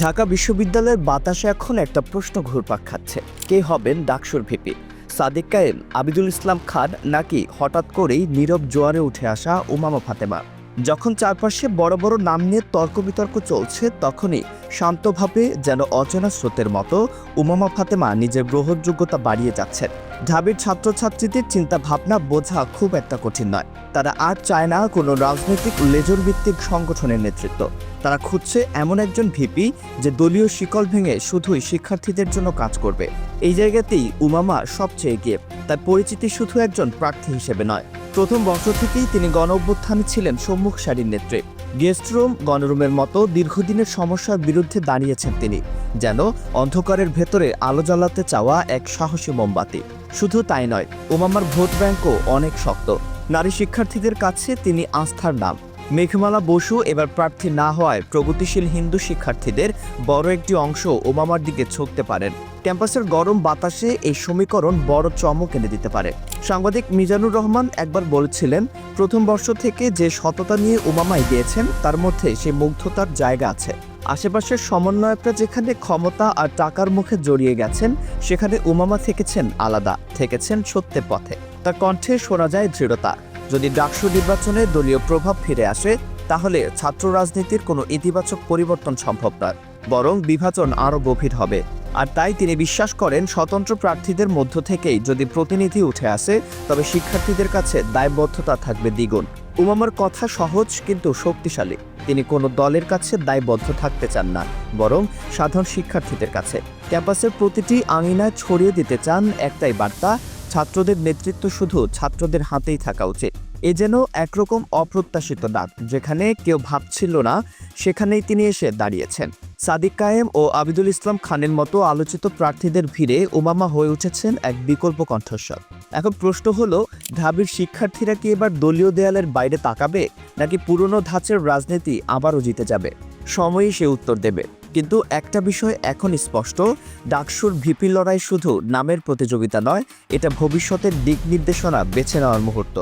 ঢাকা বিশ্ববিদ্যালয়ের বাতাসে এখন একটা প্রশ্ন ঘুরপাক খাচ্ছে। কে হবেন ডাকসুর ভিপি? সাদিক কায়েম, আবিদুল ইসলাম খান নাকি হঠাৎ করেই নীরব জোয়ারে উঠে আসা উমামা ফাতেমা? যখন চারপাশে বড় বড় নাম নিয়ে তর্ক বিতর্ক চলছে, তখনই শান্তভাবে যেন অচেনা স্রোতের মতো উমামা ফাতেমা নিজের গ্রহণযোগ্যতা বাড়িয়ে যাচ্ছেন। ঢাবির ছাত্রছাত্রীদের চিন্তা ভাবনা বোঝা খুব একটা কঠিন নয়। তারা আর চায় না কোনো রাজনৈতিক লেজর ভিত্তিক সংগঠনের নেতৃত্ব। তারা খুঁজছে এমন একজন ভিপি যে দলীয় শিকল ভেঙে শুধুই শিক্ষার্থীদের জন্য কাজ করবে। এই জায়গাতেই উমামা সবচেয়ে এগিয়ে, তার পরিচিতি শুধু একজন প্রার্থী হিসেবে নয়। প্রথম বছর থেকেই তিনি গণ অভ্যুত্থানে ছিলেন সম্মুখ সারির নেত্রে। গেস্ট রুম, গণরুমের মতো দীর্ঘদিনের সমস্যার বিরুদ্ধে দাঁড়িয়েছেন তিনি, যেন অন্ধকারের ভেতরে আলো জ্বালাতে চাওয়া এক সাহসী মোমবাতি। শুধু তাই নয়, ওমামার ভোট ব্যাংকও অনেক শক্ত। নারী শিক্ষার্থীদের কাছে তিনি আস্থার নাম। মেঘমালা বসু এবার প্রার্থী না হওয়ায় প্রগতিশীল হিন্দু শিক্ষার্থীদের বড় একটি অংশ ওবামার দিকে ছুটতে পারেন। ক্যাম্পাসের গরম বাতাসে এই সমীকরণ বড় চমক এনে দিতে পারে। সাংবাদিক মিজানুর রহমান একবার বলেছিলেন, প্রথম বর্ষ থেকে যে সততা নিয়ে ওবামা এগিয়েছেন, তার মধ্যে সে মুগ্ধতার জায়গা আছে। আশেপাশের সমন্বয়করা যেখানে ক্ষমতা আর টাকার মুখে জড়িয়ে গেছেন, সেখানে উমামা থেকেছেন আলাদা, থেকেছেন সত্যের পথে। তার কণ্ঠে শোনা যায় দৃঢ়তা। যদি ডাকসু নির্বাচনে দলীয় প্রভাব ফিরে আসে, তাহলে ছাত্র রাজনীতির কোনো ইতিবাচক পরিবর্তন সম্ভব নয়, বরং বিভাজন আরও গভীর হবে। আর তাই তিনি বিশ্বাস করেন, স্বতন্ত্র প্রার্থীদের মধ্য থেকেই যদি প্রতিনিধি উঠে আসে, তবে শিক্ষার্থীদের কাছে দায়বদ্ধতা থাকবে দ্বিগুণ। উমামার কথা সহজ কিন্তু শক্তিশালী। তিনি কোনো দলের কাছে দায়বদ্ধ থাকতে চান না, বরং সাধারণ শিক্ষার্থীদের কাছে। ক্যাম্পাসের প্রতিটি আঙিনায় ছড়িয়ে দিতে চান একটাই বার্তা ছাত্রদের নেতৃত্ব শুধু ছাত্রদের হাতেই থাকা উচিত। এ যেন একরকম অপ্রত্যাশিত ডাক যেখানে কেউ ভাবছিল না, সেখানেই তিনি এসে দাঁড়িয়েছেন। সাদিক কায়েম ও আবিদুল ইসলাম খানের মতো আলোচিত প্রার্থীদের ভিড়ে ওবামা হয়ে উঠেছেন এক বিকল্প কণ্ঠস্বর। এখন প্রশ্ন হলো, ঢাবির শিক্ষার্থীরা কি এবার দলীয় দেয়ালের বাইরে তাকাবে, নাকি পুরনো ধাঁচের রাজনীতি আবারও জিতে যাবে? সময়ই সে উত্তর দেবে। কিন্তু একটা বিষয় এখন স্পষ্ট, ডাকসুর ভিপি লড়াই শুধু নামের প্রতিযোগিতা নয়, এটা ভবিষ্যতের দিক নির্দেশনা বেছে নেওয়ার মুহূর্ত।